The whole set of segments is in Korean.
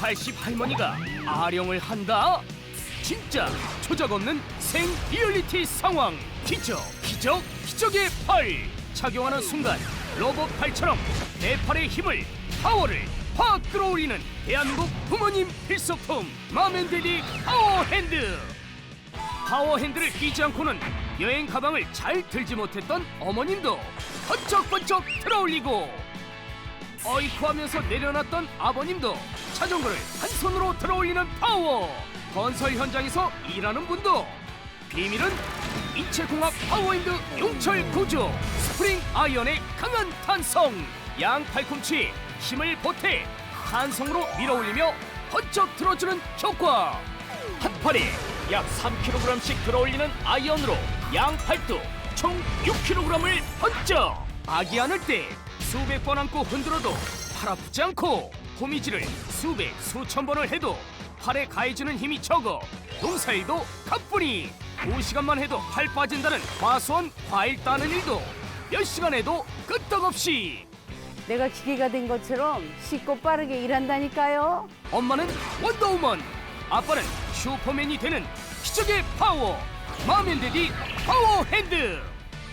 80 할머니가 아령을 한다? 진짜 조작 없는 생 리얼리티 상황. 기적 기적 기적의 팔 착용하는 순간 로봇 팔처럼 내 팔의 힘을 파워를 확 끌어올리는 대한민국 부모님 필수품 마맨데디 파워핸드. 파워핸드를 끼지 않고는 여행 가방을 잘 들지 못했던 어머님도 번쩍번쩍 들어올리고 어이쿠 하면서 내려놨던 아버님도 자전거를 한 손으로 들어올리는 파워. 건설 현장에서 일하는 분도 비밀은 인체공학 파워핸드 용철 구조 스프링 아이언의 강한 탄성. 양 팔꿈치 힘을 보태 탄성으로 밀어올리며 번쩍 들어주는 효과. 한 팔에 약 3kg씩 들어올리는 아이언으로 양 팔도 총 6kg을 번쩍. 아기 안을 때 수백 번 안고 흔들어도 팔 아프지 않고 호미질을 수백 수천 번을 해도 팔에 가해주는 힘이 적어 농사일도 가뿐히 2시간만 해도 팔 빠진다는 과수원 과일 따는 일도 몇 시간 해도 끄떡없이. 내가 기계가 된 것처럼 쉽고 빠르게 일한다니까요. 엄마는 원더우먼 아빠는 슈퍼맨이 되는 기적의 파워 마맨데디 파워핸드.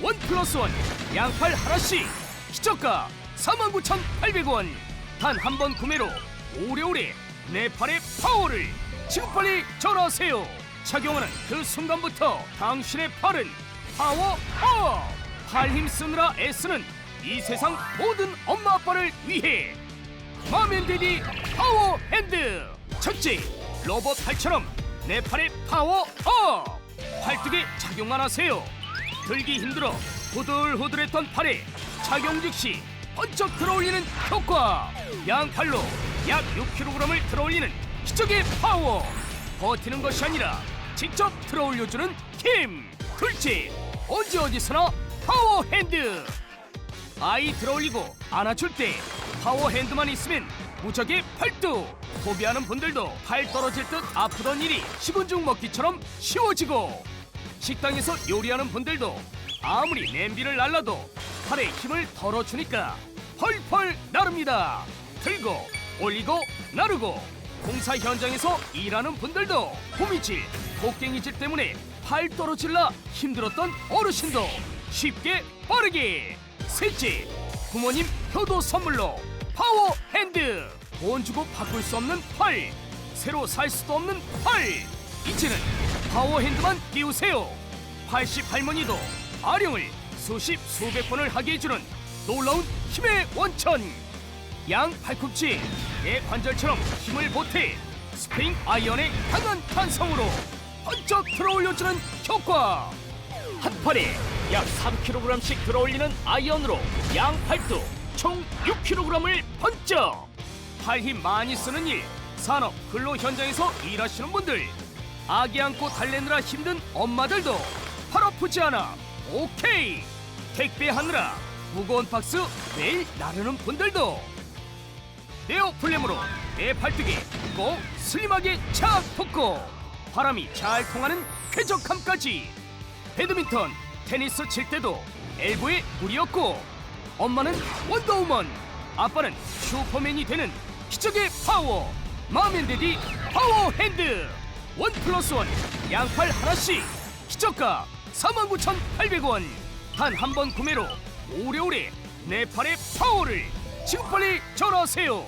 원 플러스 원 양팔 하나씩 기적가 49,800원. 단 한 번 구매로 오래오래 내 팔의 파워를 지금 빨리 전화하세요. 착용하는 그 순간부터 당신의 팔은 파워 파워! 팔힘 쓰느라 애쓰는 이 세상 모든 엄마 아빠를 위해 마맨데디 파워 핸드! 첫째 로봇 팔처럼 내 팔에 파워 업 팔뚝에 착용만 하세요 들기 힘들어 후들후들했던 팔에 착용 즉시 번쩍 들어올리는 효과. 양팔로 약 6kg을 들어올리는 기적의 파워. 버티는 것이 아니라 직접 들어올려주는 힘. 둘째 언제 어디서나 파워 핸드. 아이 들어올리고 안아줄 때 파워핸드만 있으면 무적의 팔뚝. 소비하는 분들도 팔 떨어질 듯 아프던 일이 식은 죽 먹기처럼 쉬워지고 식당에서 요리하는 분들도 아무리 냄비를 날라도 팔에 힘을 덜어주니까 펄펄 나릅니다. 들고 올리고 나르고 공사 현장에서 일하는 분들도 호미질, 곡괭이질 때문에 팔 떨어질라 힘들었던 어르신도 쉽게 빠르게 셋째 부모님 효도 선물로 파워 핸드. 돈 주고 바꿀 수 없는 팔 새로 살 수도 없는 팔 이제는 파워 핸드만 끼우세요. 80 할머니도 아령을 수십 수백 번을 하게 해주는 놀라운 힘의 원천. 양 팔꿈치 내 관절처럼 힘을 보태 스프링 아이언의 강한 탄성으로 번쩍 들어올려주는 효과. 한 팔에 약 3kg씩 들어올리는 아이언으로 양 팔도 총 6kg을 번쩍. 팔힘 많이 쓰는 일 산업 근로 현장에서 일하시는 분들 아기 안고 달래느라 힘든 엄마들도 팔 아프지 않아. 오케이. 택배하느라 무거운 박스 매일 나르는 분들도 에어 플램으로 내 팔뚝에 꼭 슬림하게 착 붙고 바람이 잘 통하는 쾌적함까지. 배드민턴, 테니스 칠 때도 엘보에 물이 없고 엄마는 원더우먼, 아빠는 슈퍼맨이 되는 기적의 파워 마맨데디 파워 핸드 원 플러스 원 양팔 하나씩. 기적가 49,800원. 단 한 번 구매로 오래오래 내 팔의 파워를 지금 빨리 전화하세요